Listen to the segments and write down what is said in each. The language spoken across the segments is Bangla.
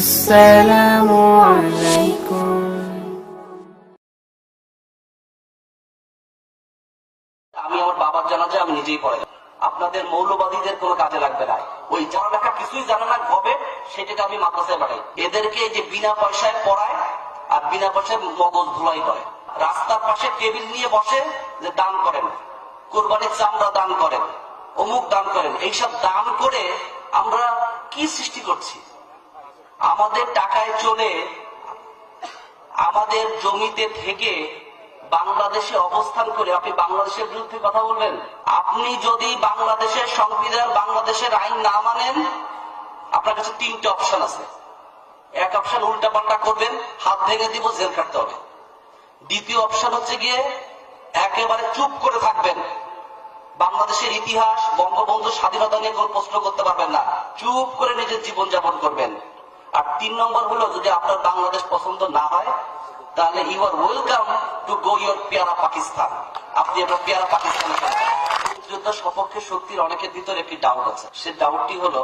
السلام عليكم আমি আমার বাবার জানাজে আমি নিজেই পড়ে যাব। আপনাদের মৌলবাদীদের কোনো কাজে লাগবে না ওই যারা লেখা কিছুই জানে না হবে সেটাকে আমি মাদ্রাসায় পাঠাই এদেরকে এই যে বিনা পয়সায় পড়ায় আর বিনা পয়সায় মগজ ধুলাই করে রাস্তার পাশে টেবিল নিয়ে বসে যে দান করেন কোরবানির চামড়া দান করেন অমুক দান করেন এইসব দান করে আমরা কি সৃষ্টি করছি আমাদের টাকায় চলে, আমাদের জমিতে থেকে বাংলাদেশে অবস্থান করে, আপনি বাংলাদেশের বিরুদ্ধে কথা বলবেন? আপনি যদি বাংলাদেশের সংবিধান, বাংলাদেশের আইন না মানেন, আপনার কাছে তিনটে অপশন আছে। এক অপশন উল্টা পাল্টা করবেন, হাত ভেঙে দিব, জেল কাটতে হবে। দ্বিতীয় অপশন হচ্ছে গিয়ে একেবারে চুপ করে থাকবেন। বাংলাদেশের ইতিহাস, বঙ্গবন্ধু স্বাধীনতা নিয়ে কোনো প্রশ্ন করতে পারবেন না। চুপ করে নিজের জীবন যাপন করবেন। আর তিন নম্বর হলো, যদি আপনার বাংলাদেশ পছন্দ না হয়, তাহলে you are welcome to go your পেয়ারা পাকিস্তান আপনি আপনার পেয়ারা পাকিস্তানে মুক্তিযোদ্ধা সপক্ষে শক্তির অনেকের ভিতরে একটি ডাউট আছে। সে ডাউটটি হলো,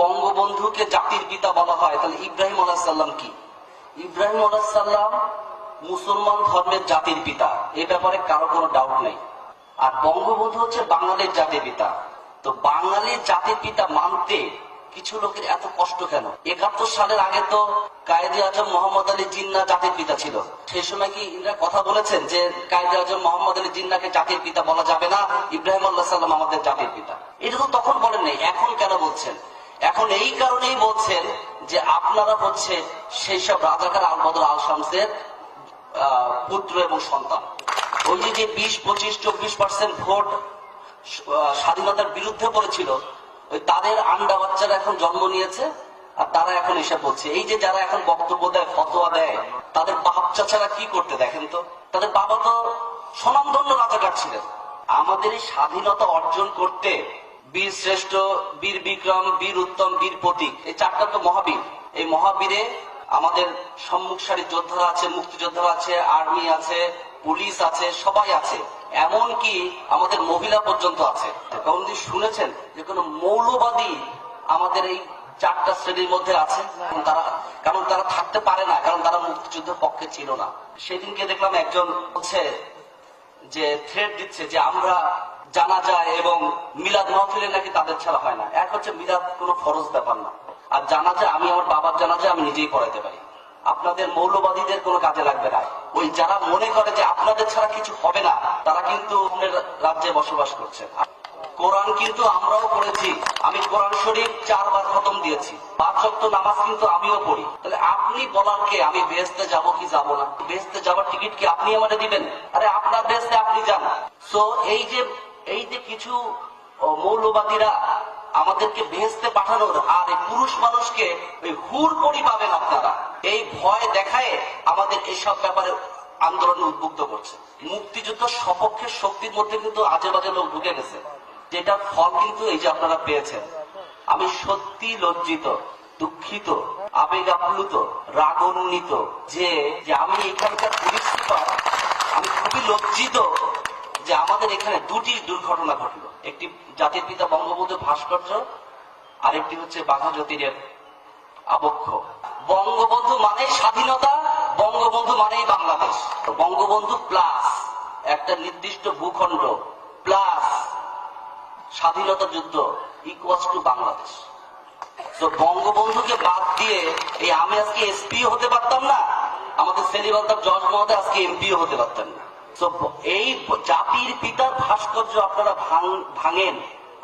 বঙ্গবন্ধুকে জাতির পিতা বলা হয়, তাহলে ইব্রাহিম আলাহিসাল্লাম কি? ইব্রাহিম আলাহিসাল্লাম মুসলমান ধর্মের জাতির পিতা। এ ব্যাপারে কারও কোনো ডাউট নেই। আর বঙ্গবন্ধু হচ্ছে বাঙালির জাতির পিতা। তো বাঙালির জাতির পিতা মানতে কিছু লোকের এত কষ্ট কেন? একাত্তর সালের আগে তো কায়েদে আজম মোহাম্মদ আলী জিন্না জাতির পিতা ছিল। সেই সময় কি ইনরা কথা বলেছেন যে কায়েদে আজম মোহাম্মদ আলী জিন্নাকে জাতির পিতা বলা যাবে না? ইব্রাহিম আল্লাহ সাল্লাম আমাদের জাতির পিতা। এটা তো তখন বলেন নাই, এখন কেন বলছেন? এখন এই কারণেই বলছেন যে আপনারা হচ্ছে সেই সব রাজাকার আল বদর আল শামসের পুত্র এবং সন্তান। ওই যে বিশ, পঁচিশ, চব্বিশ পার্সেন্ট ভোট স্বাধীনতার বিরুদ্ধে পড়েছিল ওই তাদের আন্ডা বাচ্চারা এখন জন্ম নিয়েছে, আর তারা এখন এসে বলছে এই যে যারা এখন বক্তব্য দেয়, ফতোয়া দেয়, তাদের বাপ চাচারা কি করতে দেখেন তো? তাদের বাবা তো স্বনামধন্য রাজাকার ছিলেন। আমাদের এই স্বাধীনতা অর্জন করতে বীর শ্রেষ্ঠ, বীর বিক্রম, বীর উত্তম, বীর প্রতীক, এই চারটা তো মহাবীর। এই মহাবীরে আমাদের সম্মুখ সারি যোদ্ধারা আছে, মুক্তিযোদ্ধারা আছে, আর্মি আছে, পুলিশ আছে, সবাই আছে। এমন কি আমাদের মহিলা পর্যন্ত আছে। শুনেছেন যে কোনো মৌলবাদী আমাদের এই চারটা শ্রেণির মধ্যে আছে। তারা, কারণ তারা থাকতে পারে না, কারণ তারা মুক্তিযুদ্ধের পক্ষে ছিল না। সেদিনকে দেখলাম একজন হচ্ছে যে থ্রেড দিচ্ছে যে আমরা জানা যায় এবং মিলাদ মাহফিলে নাকি তাদের ছাড়া হয় না। এক হচ্ছে মিলাদ কোনো ফরজ ব্যাপার না। আর জানা যায়, আমি আমার বাবার জানা যায়, আমি নিজেই পড়াইতে পারি। আপনাদের মৌলবাদীদের কোনো কাজে লাগবে না। ওই যারা মনে করে যে আপনাদের ছাড়া কিছু হবে না, তারা কিন্তু রাজ্যে বসবাস করছে কোরআন কিন্তু আমরাও পড়েছি। আমি কোরআন শরীফ চারবার খতম দিয়েছি। পাঁচ ওয়াক্ত নামাজ কিন্তু আমিও পড়ি। তাহলে আপনি বলার কে? আমি বেহেস্তে যাব কি যাব না? বেহেস্তে যাবার টিকিট কি আপনি আমাকে দিবেন? আরে আপনার বেহেস্তে আপনি যান। সো এই যে এই যে কিছু মৌলবাদীরা আমাদেরকে বেহেস্তে পাঠানোর আর এই পুরুষ মানুষকে ওই হুর পরি পাবেন আপনারা। এই ভয় দেখায় আমাদের এসব ব্যাপারে আন্দোলন উদ্বুদ্ধ করছে। মুক্তিযুদ্ধ সপক্ষের শক্তির মধ্যে কিন্তু আজে বাজে লোক ঢুকে গেছে। যেটা ফল কিন্তু এই যে আপনারা পেয়েছেন। আমি সত্যি লজ্জিত, দুঃখিত আবেগ আপ্লুত রাগান্বিত যে আমি এখানকার পুলিশ সুপার, আমি খুবই লজ্জিত যে আমাদের এখানে দুটি দুর্ঘটনা ঘটলো। একটি জাতির পিতা বঙ্গবন্ধু ভাস্কর্য, আরেকটি হচ্ছে বাঘা জ্যোতিরের আবক্ষ। বঙ্গবন্ধু মানে স্বাধীনতা, বঙ্গবন্ধু মানেই বাংলাদেশ। বঙ্গবন্ধু প্লাস একটা নির্দিষ্ট ভূখণ্ড, প্লাস স্বাধীনতা যুদ্ধ ইকুয়ালস টু বাংলাদেশ। তো বঙ্গবন্ধুকে বাদ দিয়ে এই আমি আজকে এসপি হতে পারতাম না, আমাদের সেলিম জজ মহোদয় আজকে এমপিও হতে পারতেন না। তো এই জাতির পিতার ভাস্কর্য আপনারা ভাঙেন।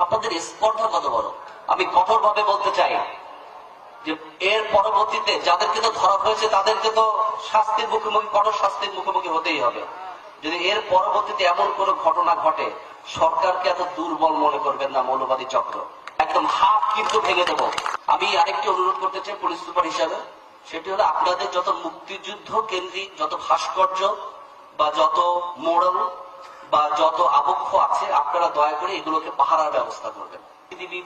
আপনাদের স্পর্ধা কত বড়? আমি কঠোর ভাবে বলতে চাই যে, এর পরবর্তীতে যাদেরকে তো ধরা হয়েছে, তাদেরকে তো শাস্তির মুখোমুখি, কঠোর শাস্তির মুখোমুখি হতেই হবে। যদি এর পরবর্তীতে এমন কোনো ঘটনা ঘটে, সরকারকে এত দুর্বল মনে করবেন না, মৌলবাদী চক্র। একদম হাত কিন্তু ভেঙে দেবো। আমি আরেকটি অনুরোধ করতে চাই পুলিশ সুপার হিসাবে। সেটি হলো আপনাদের যত মুক্তিযুদ্ধ কেন্দ্রিক, যত ভাস্কর্য বা যত মোড়ল বা যত আবক্ষ আছে, আপনারা দয়া করে এগুলোকে পাহারার ব্যবস্থা করবেন। সিসিটিভি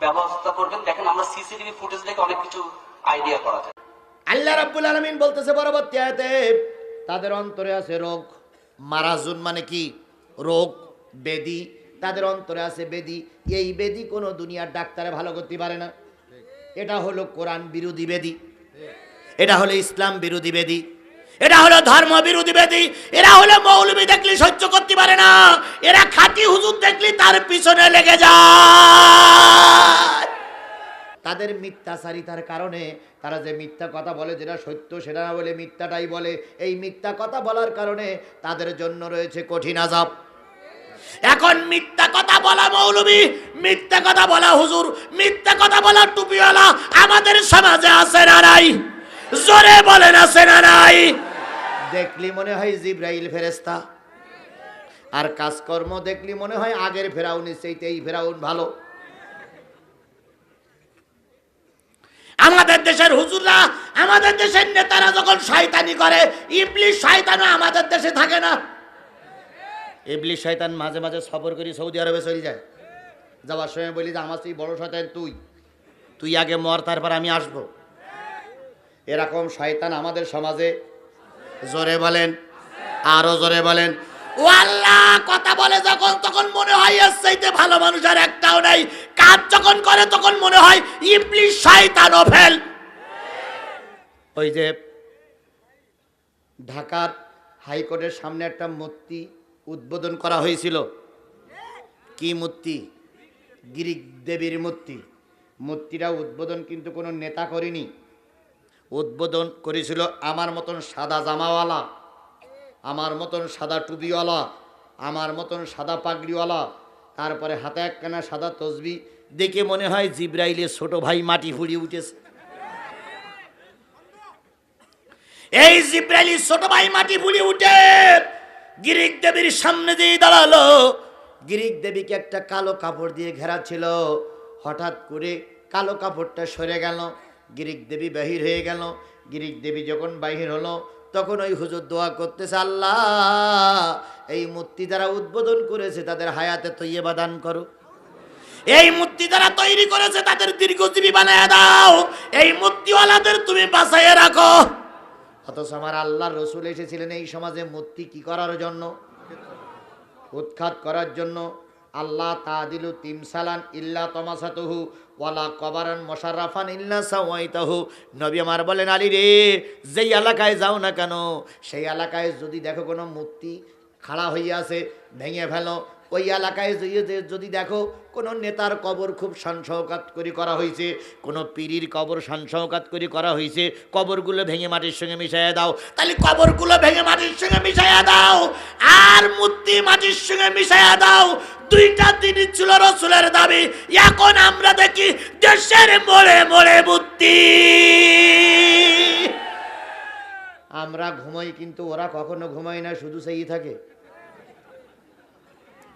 ব্যবস্থা করবেন। দেখেন আমরা সিসিটিভি ফুটেজ দেখে অনেক কিছু আইডিয়া করা যায়। আল্লাহ রাব্বুল আলামিন বলতেছে পরবর্তী আয়াতে, তাদের অন্তরে আছে রোগ। মারাজুন মানে কি? রোগ, বেদি। তাদের অন্তরে আছে বেদি। এই বেদি কোনো দুনিয়ার ডাক্তারে ভালো করতে পারে না। এটা হলো কোরআন বিরোধী বেদি। এটা হলো ইসলাম বিরোধী বেদি। এটা হলো ধর্ম বিরোধী বেদি, এরা হলো মৌলবী দেখলি সহ্য করতে পারে না, এরা খাঁটি হুজুর দেখলি তার পিছনে লেগে যায়। তাদের মিথ্যাচারিতার কারণে তারা যে মিথ্যা কথা বলে, যেটা সত্য সেটা না বলে মিথ্যাটাই বলে, এই মিথ্যা কথা বলার কারণে তাদের জন্য রয়েছে কঠিন আজাব এখন মিথ্যা কথা বলা মৌলবী, মিথ্যা কথা বলা হুজুর, মিথ্যা কথা বলা টুপিওয়ালা আমাদের সমাজে আছে না নাই? জোরে বলেন আছে না নাই? দেখলি মনে হয় জিব্রাইল ফেরেস্তা আর কাজকর্ম দেখলি মনে হয় আগের ফেরাউনি সেইতে এই ফেরাউন ভালো। আমাদের দেশের হুজুররা আমাদের দেশের নেতারা যখন শয়তানি করে ইবলিশ শয়তানও আমাদের দেশে থাকে না। ইবলিশ শয়তান মাঝে মাঝে সফর করি সৌদি আরবে চলে যায়। যাওয়ার সময় বলি যে আমার সেই বড় শয়তান তুই। তুই আগে মর তারপর আমি আসব। এরকম শয়তান আমাদের সমাজে জোরে বলেন, আরও জোরে বলেন। ও আল্লাহ, কথা বলে যখন, তখন মনে হয় এর চাইতে ভালো মানুষ আর একটাও নাই। কাজ যখন করে, তখন মনে হয় ইবলিশ শয়তানও ফেল। ওই যে ঢাকার হাইকোর্টের সামনে একটা মূর্তি উদ্বোধন করা হয়েছিল। কি মূর্তি? গিরিক দেবীর মূর্তি। মূর্তিটা উদ্বোধন কিন্তু কোনো নেতা করেনি। উদ্বোধন করেছিল আমার মতন সাদা জামাওয়ালা, আমার মতন সাদা টুপিওয়ালা, আমার মতন সাদা পাগড়িওয়ালা, তারপরে হাতে একখানা সাদা তসবি, দেখে মনে হয় জিব্রাইলের ছোট ভাই মাটি ফুড়িয়ে উঠেছে। এই জিব্রাইলের ছোট ভাই মাটি ফুড়িয়ে উঠে, গিরিক দেবীর সামনে দিয়ে দাঁড়াল। গিরিক দেবীকে একটা কালো কাপড় দিয়ে ঘেরা ছিল। হঠাৎ করে কালো কাপড়টা সরে গেল। গিরিক দেবী বাহির হয়ে গেল। গিরিক দেবী যখন বাহির হলো, তখন ওই হুজুর দোয়া করতেছে, আল্লাহ, এই মূর্তি যারা উদ্বোধন করেছে তাদের হায়াতে তৈবা দান করো। এই মূর্তি যারা তৈরি করেছে তাদের দীর্ঘজীবী বানায় দাও। এই মূর্তিওয়ালাদের তুমি বাঁচাইয়ে রাখো। অথচ আমার আল্লাহর রসুল এসেছিলেন এই সমাজে মূর্তি কি করার জন্য? উৎখাত করার জন্য আল্লাহ তা তাদিলু তিমসালান ইল্লা তমাসাতুহু, ওয়ালা কবারান মশারাফান ইল্লা সাওয়াইতাহু। নবী আমার বলেন, আলী রে, যেই এলাকায় যাও না কেন? সেই এলাকায় যদি দেখো কোনো মূর্তি খাড়া হইয়া আছে ভেঙে ফেলো। ওই এলাকায় যদি দেখো, কোনো নেতার কবর খুব সানসৌকাত করে করা হয়েছে কোনো পীরির কবর সানসৌকাত করে করা হয়েছে কবরগুলো ভেঙে মাটির সঙ্গে মিশাইয়া দাও। তাহলে কবরগুলো ভেঙে মাটির সঙ্গে মিশাইয়া দাও, আর মূর্তি মাটির সঙ্গে মিশাইয়া দাও। দুইটা দিনই ছিল রসুলের দাবি, এখন আমরা দেখি দেশের মোড়ে মোড়ে মূর্তি। আমরা ঘুমাই কিন্তু ওরা কখনো ঘুমায় না, শুধু সেই থাকে।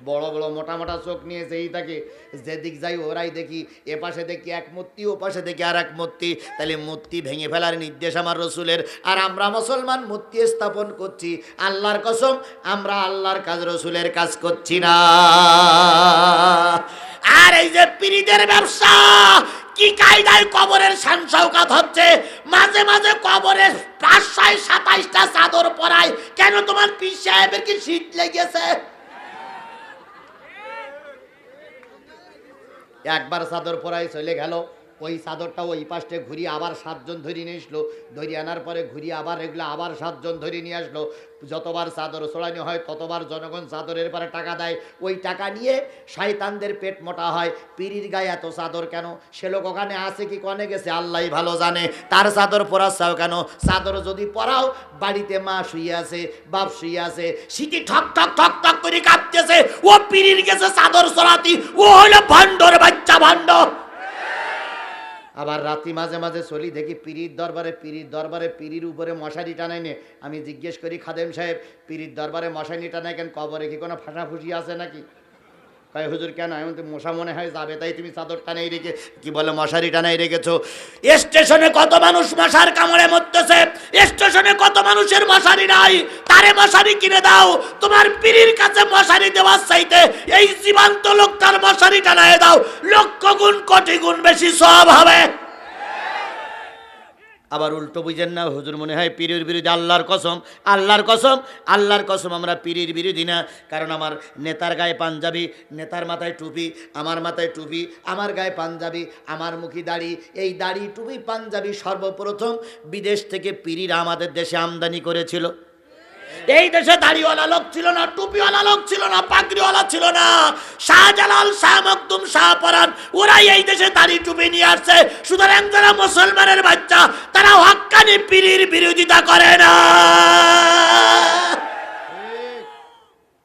বড় বড় মোটা মোটা চোখ নিয়ে যেই থাকে, যেদিক যাই ওরাই দেখি এ পাশে দেখি এক মূর্তি ও পাশে দেখি আর এক মূর্তি। তাহলে মূর্তি ভেঙে ফেলার নির্দেশ আমার রসুলের। আর আমরা মুসলমান মূর্তি স্থাপন করছি, আল্লাহর কসম, আমরা আল্লাহর কাজ রসুলের কাজ করছি না। আর এই যে পিরিদের ব্যবসা, কি কায়দায় কবরের সানসৌকাত হচ্ছে? মাঝে মাঝে কবরের পাঁচশয় সাতাইশটা চাদর পরায়। কেন তোমার পীর সাহেবের কি শীত লেগেছে? একবার চাদর পরাই চলে গেল। ওই চাদরটা ওই পাশে ঘুরিয়ে আবার সাতজন ধরে নিয়ে আসলো। ধরে আনার পরে ঘুরিয়ে আবার এগুলো আবার সাতজন ধরে নিয়ে আসলো। যতবার চাদর চড়ানো হয়, ততবার জনগণ চাদরের পরে টাকা দেয়। ওই টাকা নিয়ে শয়তানদের পেট মোটা হয়। পিড়ির গায়ে এত চাদর কেন? সে লোক ওখানে আছে কি, কনে গেছে? আল্লাহ ভালো জানে। তার চাদর পরাচ্ছাও কেন? চাদর যদি পরাও, বাড়িতে মা শুয়ে আছে, বাপ শুয়ে আছে, সিটি ঠক ঠক ঠক ঠক করে কাঁপতেছে। ও পিড়ির গেছে চাদর চড়াতি ও হলো ভণ্ডর, বাচ্চা ভণ্ড আবার রাতি মাঝে মাঝে চলি, দেখি পিরির দরবারে পিরির দরবারে পিরির উপরে মশারি টানাই নে। আমি জিজ্ঞেস করি, খাদেম সাহেব, পিরির দরবারে মশারি টানাই কেন? কবরে কি কোনো ফাঁসাফুসি আছে নাকি? কয় হুজুর কেন? আমি মশা মনে হয় যাবে, তাই তুমি চাদর টানাই রেখে, কি বলে মশারি টানাই রেখেছো। স্টেশনে কত মানুষ মশার কামড়ে মরতেছে? স্টেশনে কত মানুষের মশারি নাই? তারে মশারি কিনে দাও। তোমার পিড়ির কাছে মশারি দেওয়ার চাইতে এই জীবন্ত লোকটার মশারি টানায় দাও। লক্ষ গুণ, কোটি গুণ বেশি সব হবে। আবার উল্টো বুঝেন না, হুজুর মনে হয় পীরের বিরোধী, আল্লাহর কসম আল্লাহর কসম আল্লাহর কসম আমরা পীরের বিরোধী না। কারণ আমার নেতার গায়ে পাঞ্জাবি, নেতার মাথায় টুপি, আমার মাথায় টুপি, আমার গায়ে পাঞ্জাবি, আমার মুখী দাড়ি, এই দাড়ি, টুপি, পাঞ্জাবি সর্বপ্রথম বিদেশ থেকে পীরিরা আমাদের দেশে আমদানি করেছিল। এই দেশে দাড়িওয়ালা লোক ছিল না, টুপিওয়ালা লোক ছিল না, পাগড়িওয়ালা ছিল না। শাহজালাল, শাহ মকদুম শাহ পরান, ওরাই এই দেশে দাড়ি টুপি নিয়ে আসছে। সুতরাং যারা মুসলমানের বাচ্চা, তারা হক্কানি পীরির বিরোধিতা করে না।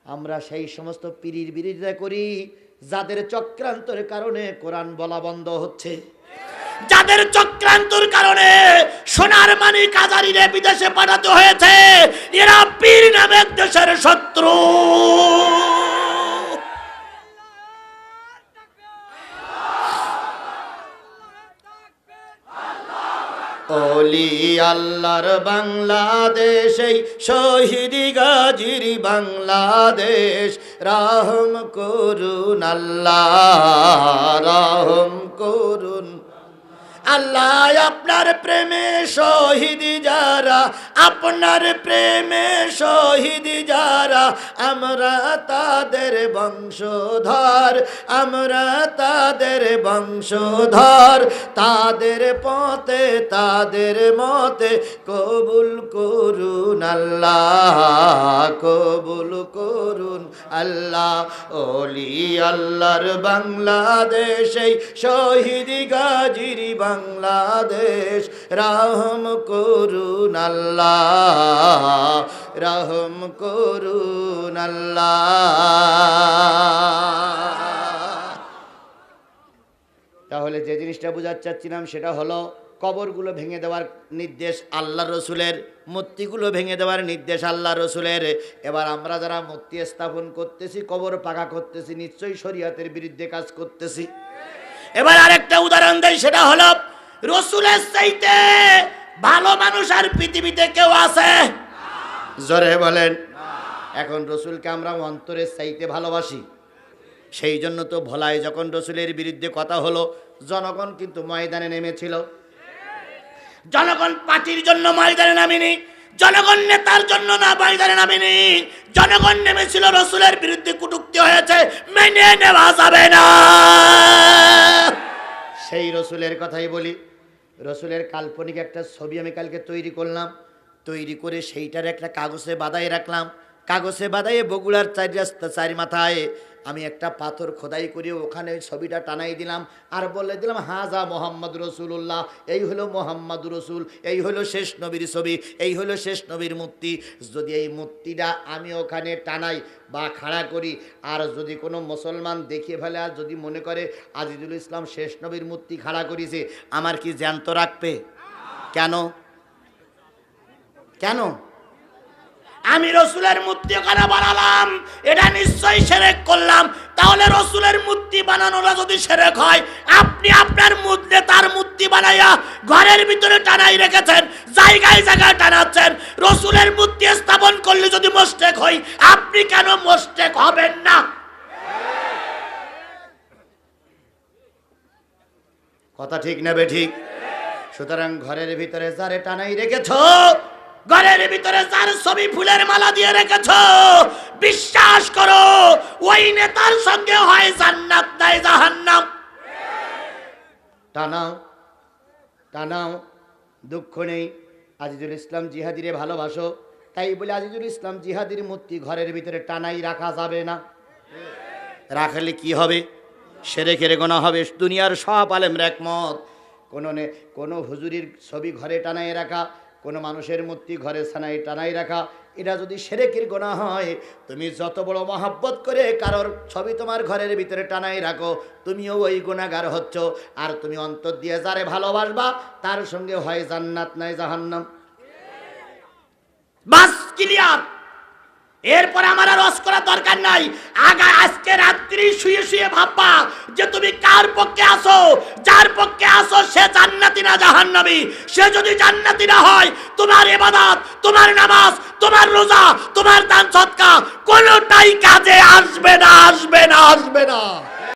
আমরা সেই সমস্ত পীরির বিরোধিতা করি, যাদের চক্রান্তের কারণে কোরআন বলা বন্ধ হচ্ছে। যাদের চক্রান্তর কারণে সোনার মানিক আজারিরে বিদেশে পাঠাতে হয়েছে, এরা পীর নামের দেশের শত্রু। অলি আল্লাহর বাংলাদেশ এই শহীদ গাজির বাংলাদেশ। রাহম করুন আল্লাহ, রাহম করুন আল্লাহ আপনার প্রেমে শহীদ যারা, আপনার প্রেমে শহীদ যারা, আমরা তাদের বংশধর, আমরা তাদের বংশধর, তাদের পথে, তাদের মতে কবুল করুন আল্লাহ, কবুল করুন আল্লাহ ওলি আল্লাহর বাংলাদেশ শহীদ গাজির বাংলাদেশ। রাহম করুন আল্লাহ, রাহম করুন আল্লাহ। তাহলে যে জিনিসটা বোঝাতে চাচ্ছিলাম সেটা হলো, কবরগুলো ভেঙে দেওয়ার নির্দেশ আল্লাহ রসুলের, মূর্তিগুলো ভেঙে দেওয়ার নির্দেশ আল্লাহ রসুলের। এবার আমরা যারা মূর্তি স্থাপন করতেছি, কবর পাকা করতেছি, নিশ্চয়ই শরীয়তের বিরুদ্ধে কাজ করতেছি। এবার আরেকটা উদাহরণ দেয় সেটা হলো রসুলের চাইতে ভালো মানুষ আর পৃথিবীতে কেউ আছে? জোরে বলেন। এখন রসুলকে আমরা অন্তরের চাইতে ভালোবাসি। সেই জন্য তো ভোলায় যখন রসুলের বিরুদ্ধে কথা হলো জনগণ কিন্তু ময়দানে নেমেছিল। জনগণ পার্টির জন্য ময়দানে নামেনি জনগণ নেতার জন্য না ময়দানে নামেনি। জনগণ নেমেছিল রসুলের বিরুদ্ধে কুটুক্তি হয়েছে মেনে নেওয়া যাবে না। সেই রসুলের কথাই বলি। রসুলের কাল্পনিক একটা ছবি আমি কালকে তৈরি করলাম। তৈরি করে সেইটার একটা কাগজে বাদাই রাখলাম। কাগজে বাদায় বগুড়ার চারি রাস্তা চারি মাথায় আমি একটা পাথর খোদাই করে ওখানে ছবিটা টানাই দিলাম আর বলে দিলাম, হাজা মোহাম্মদ রসুল্লাহ এই হলো মোহাম্মদ রসুল, এই হলো শেষ নবীর ছবি, এই হলো শেষ নবীর মূর্তি। যদি এই মূর্তিটা আমি ওখানে টানাই বা খাড়া করি, আর যদি কোনো মুসলমান দেখিয়ে ফেলে, আর যদি মনে করে আজিজুল ইসলাম শেষ নবীর মূর্তি খাড়া করেছে, আমার কি জ্যান্ত রাখবে? কেন? কেন? আমি রসুলের মূর্তি ওখানে বানালাম, এটা নিশ্চয়ই সেরেক করলাম। তাহলে রসুলের মূর্তি বানানোটা যদি সেরেক হয়, আপনি আপনার মূর্তি, তার মূর্তি বানাইয়া ঘরের ভিতরে টানাই রেখেছেন, জায়গায় জায়গায় টানাচ্ছেন। রসুলের মূর্তি স্থাপন করলে যদি মোস্টেক হই আপনি কেন মোস্টেক হবেন না? কথা ঠিক নেবে ঠিক? সুতরাং ঘরের ভিতরে যারে টানাই রেখেছ ঘরের ভিতরে যার ছবি ফুলের মালা দিয়ে রেখেছ, বিশ্বাস করো, ওই নেতার সঙ্গে হয় জান্নাত, নাই জাহান্নাম। টানাও টানাও, দুঃখ নেই। আজিজুল ইসলাম জিহাদিরে ভালোবাসো। তাই বলে আজিজুল ইসলাম জিহাদির মূর্তি ঘরের ভিতরে টানাই রাখা যাবে না। রাখলে কি হবে? সেরে কেড়ে গোনা হবে। দুনিয়ার সব আলেম একমত। কোনো কোনো হুজুরির ছবি ঘরে টানাই রাখা কোনো মানুষের মূর্তি ঘরে ছানাই টানাই রাখা, এটা যদি সেরেকির গোনা হয়, তুমি যত বড় মহাব্বত করে কারোর ছবি তোমার ঘরের ভিতরে টানাই রাখো, তুমিও ওই গুণাগার হচ্ছ। আর তুমি অন্তর দিয়ে যারে ভালোবাসবা, তার সঙ্গে হয় জান্নাত, নাই জাহান্নাম। বাস ক্লিয়ার এরপর আমার আর রস করার দরকার নাই। আগা, আজকে রাত্রি শুয়ে শুয়ে ভাববা যে তুমি কার পক্ষে আসো যার পক্ষে আসো সে জান্নাতি না জাহান্নামী? সে যদি জান্নাতি না হয়, তোমার এবাদত তোমার নামাজ, তোমার রোজা, তোমার দান সৎকা কোনোটাই কাজে আসবে না আসবে না আসবে না।